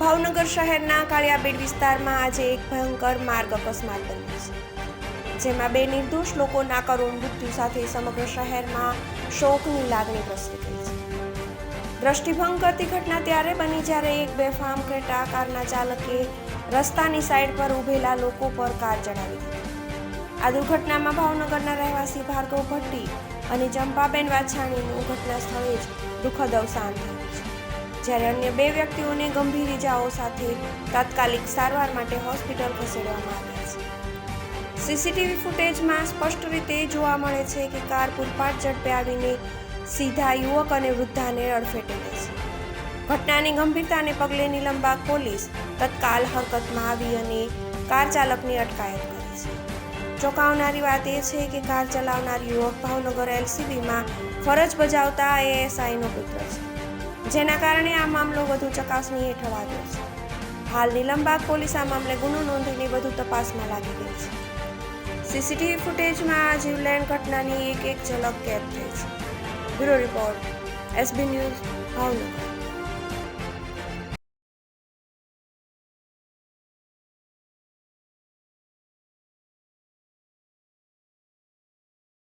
ભાવનગર શહેરના કાળિયાબેડ વિસ્તારમાં આજે એક ભયંકર માર્ગ અકસ્માત બન્યો છે, જેમાં બે નિર્દોષ લોકોના કરુણ મૃત્યુ સાથે સમગ્ર શહેરમાં શોકની લાગણી પ્રસરી ગઈ છે. દ્રષ્ટિભંગ કરતી ઘટના ત્યારે બની જ્યારે એક બેફામ ક્રેટા કારના ચાલકે રસ્તાની સાઈડ પર ઊભેલા લોકો પર કાર ચડાવી દીધી. આ દુર્ઘટનામાં ભાવનગરના રહેવાસી ભાર્ગવ ભટ્ટી અને ચંપાબેન વાછાણીનું ઘટના સ્થળે જ દુઃખદ અવસાન થયું. જ્યારે અન્ય બે વ્યક્તિઓને ગંભીર ઇજાઓ સાથે તાત્કાલિક સારવાર માટે હોસ્પિટલ ખસેડવામાં આવ્યા છે. સીસીટીવી ફૂટેજમાં સ્પષ્ટ રીતે જોવા મળે છે કે કાર પૂરપાટ ઝડપે આવીને સીધા યુવક અને વૃદ્ધાને અડફેટે લે છે. ઘટનાની ગંભીરતાને પગલે નિલંબા પોલીસ તત્કાલ હરકતમાં આવી અને કાર ચાલકની અટકાયત કરી છે. ચોંકાવનારી વાત એ છે કે કાર ચલાવનાર યુવક ભાવનગર એલસીબીમાં ફરજ બજાવતા એએસઆઈનો પુત્ર છે. જેના કારણે આ મામલો વધુ ચકાસણી હેઠળ આવ્યો છે. હાલ નીલમબાગ પોલીસ આ મામલે ગુનો નોંધીને વધુ તપાસમાં લાગી ગઈ છે. સીસીટીવી ફૂટેજમાં આ જીવલેણ ઘટનાની એક એક ઝલક કેદ થઈ છે. Bureau report, SB news, Bhavnagar.